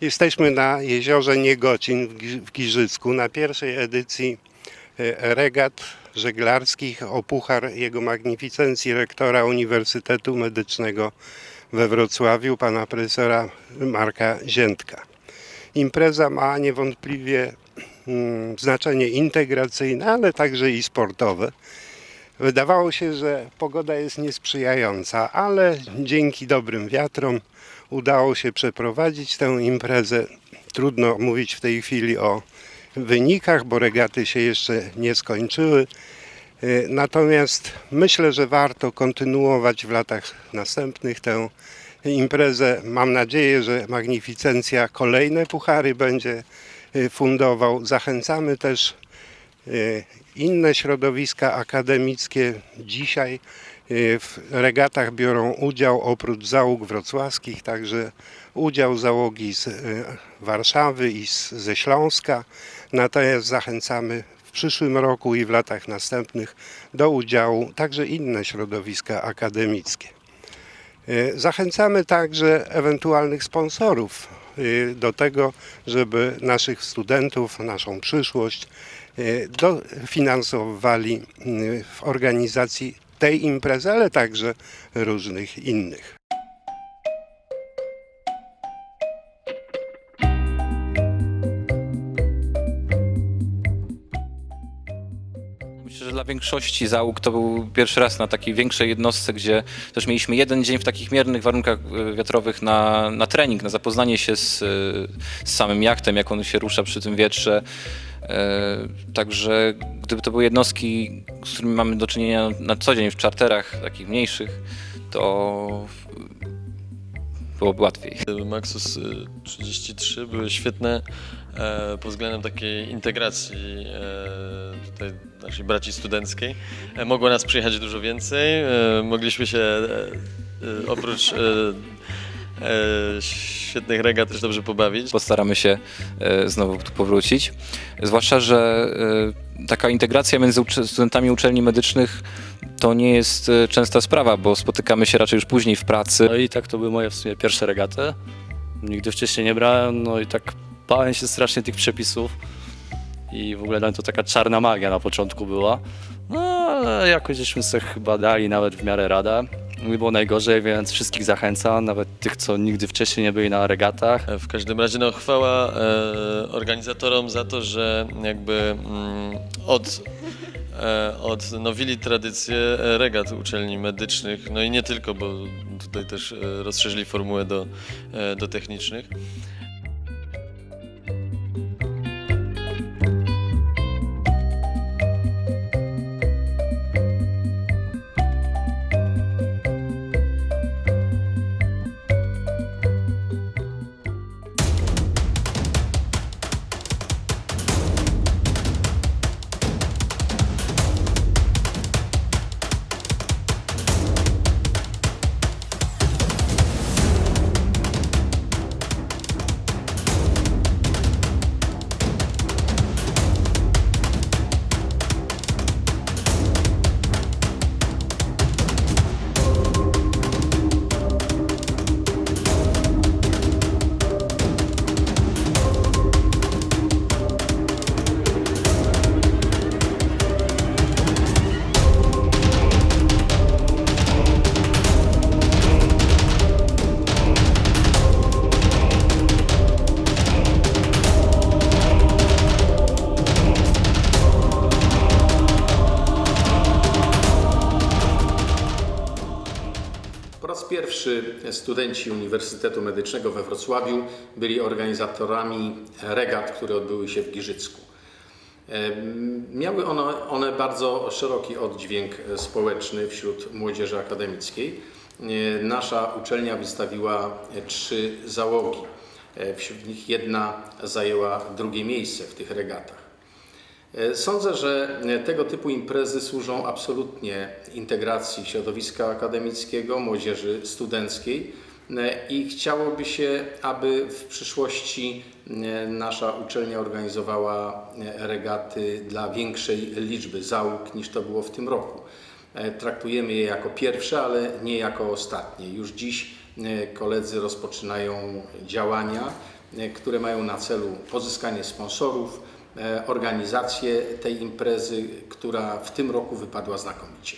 Jesteśmy na jeziorze Niegocin w Gi- w Giżycku na pierwszej edycji e, regat żeglarskich o puchar jego magnificencji rektora Uniwersytetu Medycznego we Wrocławiu, pana profesora Marka Ziętka. Impreza ma niewątpliwie mm, znaczenie integracyjne, ale także i sportowe. Wydawało się, że pogoda jest niesprzyjająca, ale dzięki dobrym wiatrom udało się przeprowadzić tę imprezę. Trudno mówić w tej chwili o wynikach, bo regaty się jeszcze nie skończyły. Y, Natomiast myślę, że warto kontynuować w latach następnych tę imprezę. Mam nadzieję, że Magnificencja kolejne puchary będzie y, fundował. Zachęcamy też y, inne środowiska akademickie. Dzisiaj w regatach biorą udział oprócz załóg wrocławskich także udział załogi z y, Warszawy i z, ze Śląska. Natomiast zachęcamy w przyszłym roku i w latach następnych do udziału także inne środowiska akademickie. Y, Zachęcamy także ewentualnych sponsorów y, do tego, żeby naszych studentów, naszą przyszłość y, dofinansowali y, w organizacji tej imprezy, ale także różnych innych. Myślę, że dla większości załóg to był pierwszy raz na takiej większej jednostce, gdzie też mieliśmy jeden dzień w takich miernych warunkach e, wiatrowych na, na trening, na zapoznanie się z, e, z samym jachtem, jak on się rusza przy tym wietrze. E, Także gdyby to były jednostki, z którymi mamy do czynienia na co dzień w czarterach takich mniejszych, to byłoby łatwiej. Maxus y, 33 były świetne e, pod względem takiej integracji e, tutaj naszej braci studenckiej. E, mogło nas przyjechać dużo więcej. Mogliśmy się oprócz świetnych regat też dobrze pobawić. Postaramy się znowu tu powrócić. Zwłaszcza, że taka integracja między studentami uczelni medycznych to nie jest e, częsta sprawa, bo spotykamy się raczej już później w pracy. No i tak to były moje w sumie pierwsze regaty. Nigdy wcześniej nie brałem, no i tak bałem się strasznie tych przepisów. I w ogóle dla mnie to taka czarna magia na początku była. No ale jakoś żeśmy sobie chyba dali nawet w miarę radę. Nie było najgorzej, więc wszystkich zachęcam, nawet tych, co nigdy wcześniej nie byli na regatach. W każdym razie no, chwała e, organizatorom za to, że jakby mm, od, odnowili tradycję e, regat uczelni medycznych, no i nie tylko, bo tutaj też e, rozszerzyli formułę do, e, do technicznych. Pierwszy studenci Uniwersytetu Medycznego we Wrocławiu byli organizatorami regat, które odbyły się w Giżycku. Miały one, one bardzo szeroki oddźwięk społeczny wśród młodzieży akademickiej. E, Nasza uczelnia wystawiła trzy załogi. E, Wśród nich jedna zajęła drugie miejsce w tych regatach. E, Sądzę, że e, tego typu imprezy służą absolutnie integracji środowiska akademickiego, młodzieży studenckiej e, i chciałoby się, aby w przyszłości nasza uczelnia organizowała regaty dla większej liczby załóg niż to było w tym roku. Traktujemy je jako pierwsze, ale nie jako ostatnie. Już dziś koledzy rozpoczynają działania które mają na celu pozyskanie sponsorów, organizację tej imprezy, która w tym roku wypadła znakomicie.